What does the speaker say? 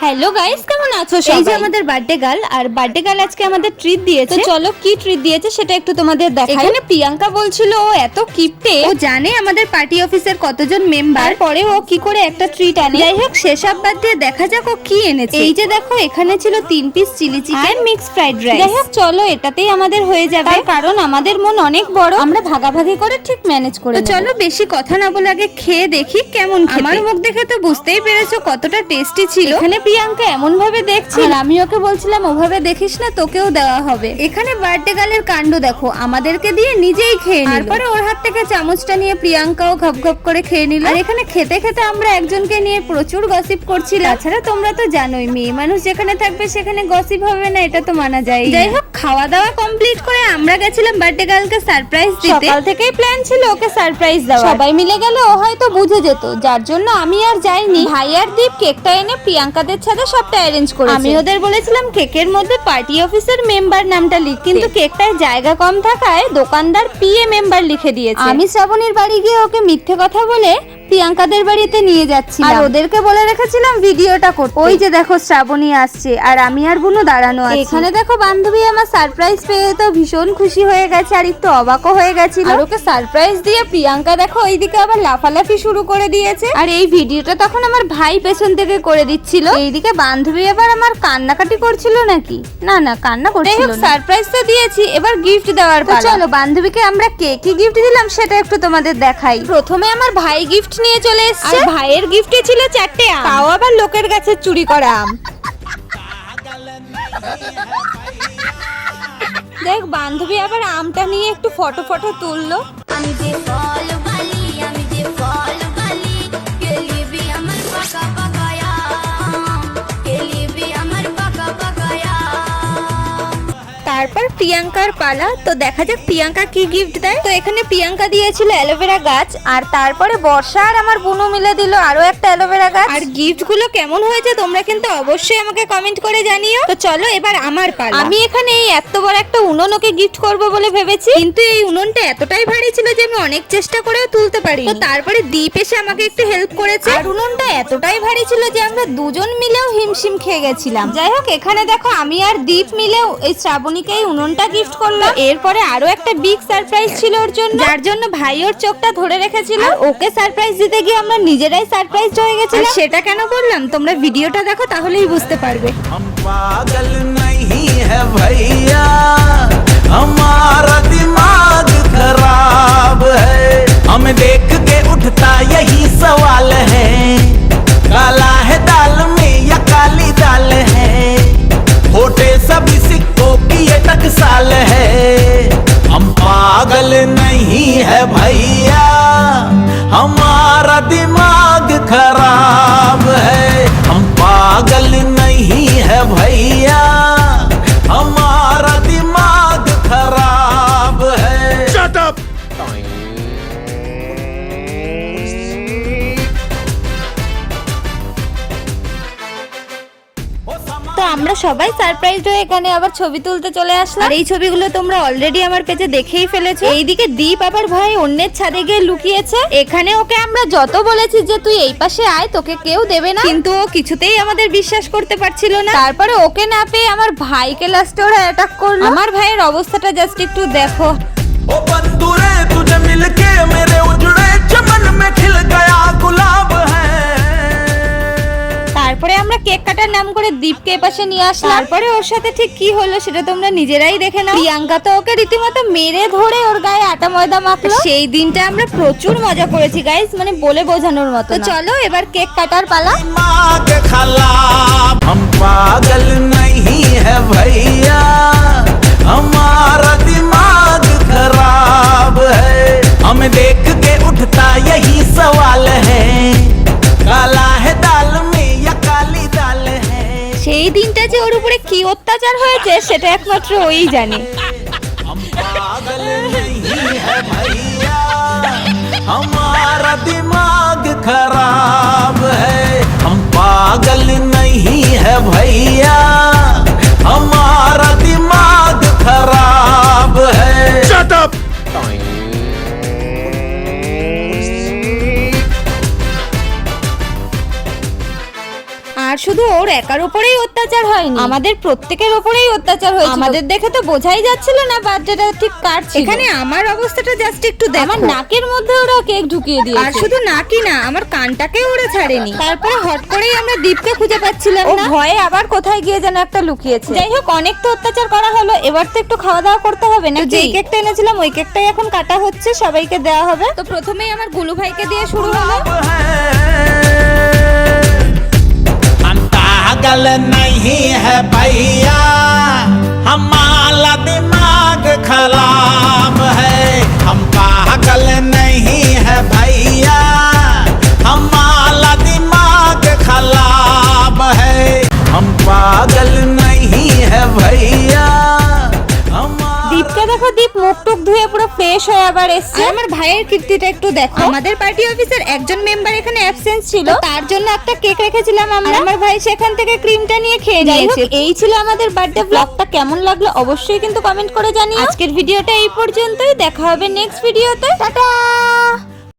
Hello guys কেমন আছো এই যে আমাদের বার্থডে গার্ল আর বার্থডে গার্ল আজকে আমাদের ট্রিট তো দিয়েছে চলো কি ট্রিট দিয়েছে সেটা একটু তোমাদের দেখাই। এখানে প্রিয়াঙ্কা বলছিল ও এত কিপটে ও জানে আমাদের পার্টি অফিসের কতজন মেম্বার পরে ও কি করে একটা ট্রিট আনে? যাই হোক সেসব বাদ দিয়ে দেখা যাক ও কি এনেছে। এই যে দেখো এখানে ছিল তিন piece chilli chicken mix fried rice যাই হোক চলো এটাতেই আমাদের হয়ে যাবে। কারণ আমাদের মন অনেক বড়। আমরা ভাগাভাগি করে ঠিক ম্যানেজ করে তো চলো বেশি কথা না বলে আগে খেয়ে দেখি কেমন খেতে। আমার মুখ দেখে তো বুঝতেই পেরেছ কতটা টেস্টি ছিল। এখানে প্রিয়াঙ্কা এমন ভাবে দেখছি। আর আমি ওকে বলছিলাম ওভাবে দেখিস না তোকেও দেওয়া হবে। এখানে বার্থডে গার্লের কাণ্ড দেখো। আমাদেরকে দিয়ে নিজেই খেয়ে নিল। তারপরে ওর হাত থেকে চামচটা নিয়ে প্রিয়াঙ্কাও ঘপ ঘপ করে খেয়ে নিল। আর এখানে খেতে খেতে আমরা একজনকে নিয়ে প্রচুর গসিপ করছিলাম। তাছাড়া তোমরা তো জানোই মেয়ে মানুষ যেখানে থাকবে সেখানে গসিপ হবে না এটা তো মানা যায় যাই হোক খাওয়া দাওয়া কমপ্লিট করে আমরা গেছিলাম বার্থডে গার্লকে সারপ্রাইজ দিতে। সকাল থেকেই প্ল্যান ছিল ওকে সারপ্রাইজ দেওয়া সবাই মিলে গেলে ও হয়তো বুঝে যেত। যার জন্য আমি আর যাইনি। ভাই আর দীপ কেকটা এনে প্রিয়াঙ্কাদের সাথে সবটা অ্যারেঞ্জ করে আমি ওদের বলেছিলাম কেকের মধ্যে পার্টি অফিসের মেম্বার নামটা লিখ কিন্তু কেকটায় জায়গা কম থাকায় দোকানদার পিএ মেম্বার লিখে দিয়েছে। আমি শ্রাবণীর বাড়ি গিয়ে ওকে মিথ্যে কথা বলে প্রিয়াঙ্কাদের বাড়িতে নিয়ে যাচ্ছি আর ওদেরকে বলে রেখেছিলাম ভিডিওটা করতে। ওই যে দেখো শ্রাবণী আসছে আর আমি আর বুনু দাঁড়ানো আছি। এখানে দেখো বান্ধবী আমার সারপ্রাইজ পেয়ে তো ভীষণ খুশি হয়ে গেছে আর একটু অবাকও হয়ে গেছিল। আর ওকে সারপ্রাইজ দিয়ে প্রিয়াঙ্কা দেখো ওইদিকে আবার লাফালাফি শুরু করে দিয়েছে। আর এই ভিডিওটা তখন আমার ভাই পেছন থেকে করে দিচ্ছিল। এইদিকে বান্ধবী আবার আমার কান্নাকাটি করছিল নাকি? না না কান্না করছিল সারপ্রাইজ তো দিয়েছি এবার গিফট দেওয়ার চলো বান্ধবীকে আমরা কে কি গিফট দিলাম সেটা একটু তোমাদের দেখাই। প্রথমে আমার ভাই গিফট নিয়ে চলে আর এসেছে ভাইয়ের গিফটে ছিল চারটে আম। তাও আবার লোকের কাছে চুরি করা আম। দেখ বান্ধবী আবার আমটা নিয়ে একটু ফটো ফটো তুললো। আমি যে প্রিয়াঙ্কার পালা। তো দেখা যাক প্রিয়াঙ্কা কি গিফট দেয়। তো এখানে প্রিয়াঙ্কা দিয়েছিল অ্যালোভেরা গাছ আর তারপরে বর্ষা আর আমার বুনু মিলে দিল আরও একটা অ্যালোভেরা গাছ। আর গিফটগুলো কেমন হয়েছে তোমরা কিন্তু অবশ্যই আমাকে কমেন্ট করে জানিও। তো চলো এবার আমার পালা। আমি এখানে এই এত বড় একটা উনুন ওকে গিফট করব বলে ভেবেছি। কিন্তু এই উনুনটা এতটাই ভারী ছিল যে আমি অনেক চেষ্টা করেও তুলতে পারি তো তারপরে দীপ এসে আমাকে একটু হেল্প করেছে। আর উনুনটা এতটাই ভারী ছিল যে আমরা দুজন মিলেও হিমশিম খেয়ে গেছিলাম। যাই হোক এখানে দেখো আমি আর দীপ মিলেও এই শ্রাবণীকে এই উনুনটা গিফট করলাম এরপরে আরো একটা বিগ সারপ্রাইজ ছিল ওর জন্য যার জন্য ভাই ওর চোখটা ধরে রেখেছিল আর ওকে সারপ্রাইজ দিতে গিয়ে আমরা নিজেরাই সারপ্রাইজ হয়ে আর গেছিলাম সেটা কেন বললাম তোমরা ভিডিওটা দেখো তাহলেই বুঝতে পারবে हम पागल नहीं है भैया हमारा दिमाग खराब है हमें देख के उठता यही लाल है। তো আমরা সবাই সারপ্রাইজ হয়ে এখানে আবার ছবি তুলতে চলে আসলাম আর এই ছবিগুলো তোমরা অলরেডি আমার পেজে দেখেই ফেলেছো এইদিকে দীপ আবার ভাই অন্যের ছাদে গিয়ে লুকিয়েছে এখানে ওকে আমরা যত বলেছি যে তুই এই পাশে আয় তোকে কেউ দেবে না কিন্তু ও কিছুতেই আমাদের বিশ্বাস করতে পারছিল না তারপরে ওকে না পেয়ে আমার ভাইকে লাস্টে ওরা অ্যাটাক করলো আমার ভাইয়ের অবস্থাটা জাস্ট একটু দেখো ओ बंदूरे तुझे मिलके मेरे उजड़े चमन में खिल गया गुलाब है তারপরে আমরা কেক কাটার নাম করে দীপকে এপাশে নিয়ে আসলাম তারপরে ওর সাথে ঠিক কি হলো সেটা তোমরা নিজেরাই দেখে নাও প্রিয়াঙ্কা তো ওকে রীতিমতো মেরে ধরে ওর গায়ে আটা ময়দা মাখলো সেই দিনটা আমরা প্রচুর মজা করেছি গাইস মানে বলে বোঝানোর মতো তো না। চলো এবার কেক কাটার পালা दिमाग खराब हम पागल नहीं है भैया हमारा दिमाग खराब है हमें देख के उठता यही सवाल है সেই দিনটা যে ওর উপরে কি অত্যাচার হয়েছে সেটা একমাত্র ওই জানে हम पागल नहीं है भैया हमारा दिमाग खराब है हम पागल नहीं है भैया শুধু ওর একার উপরেই অত্যাচার হয়নি। আমাদের প্রত্যেকের উপরেই অত্যাচার হয়েছে আমাদের দেখে তো বোঝাই যাচ্ছিল না বার্থডেটা ঠিক কাটছিল এখানে আমার অবস্থাটা জাস্ট একটু দেখো। আমার নাকের মধ্যে ওরা কেক ঢুকিয়ে দিয়েছে। আর শুধু নাকি না আমার কানটাকেও ওরা ছাড়েনি। তারপরে হট করেই আমরা দীপকে খুঁজে পাচ্ছিলাম ও না। ভয়ে আবার কোথায় গিয়ে যেন একটা লুকিয়েছে। যাই হোক অনেক তো অত্যাচার করা হলো এবার তো একটু খাওয়া দাওয়া করতে হবে না যেই কেকটা এনেছিলাম ওই কেকটাই এখন কাটা হচ্ছে সবাইকে দেওয়া হবে। তো প্রথমেই আমার গুলু ভাইকে দিয়ে শুরু হলো। पागल नहीं है भैया, हमारा दिमाग खराब है। हम पागल नहीं है भैया, हमारा दिमाग खराब है। हम पागल नहीं है भैया। দেখো দীপ মুখ টুক ধুয়ে পুরো ফ্রেশ হয়ে আবার এসছে। আমার ভাইয়ের কীর্তিটা একটু দেখো। আমাদের পার্টি অফিসের একজন মেম্বার এখানে অ্যাবসেন্স ছিল। তার জন্য একটা কেক রেখেছিলাম আমরা। আমার ভাই সেখান থেকে ক্রিমটা নিয়ে খেয়ে নিয়েছে এই ছিল আমাদের বার্থডে ব্লগটা কেমন লাগল অবশ্যই কিন্তু কমেন্ট করে জানিও। আজকের ভিডিওটা এই পর্যন্তই। দেখা হবে নেক্সট ভিডিওতে টাটা!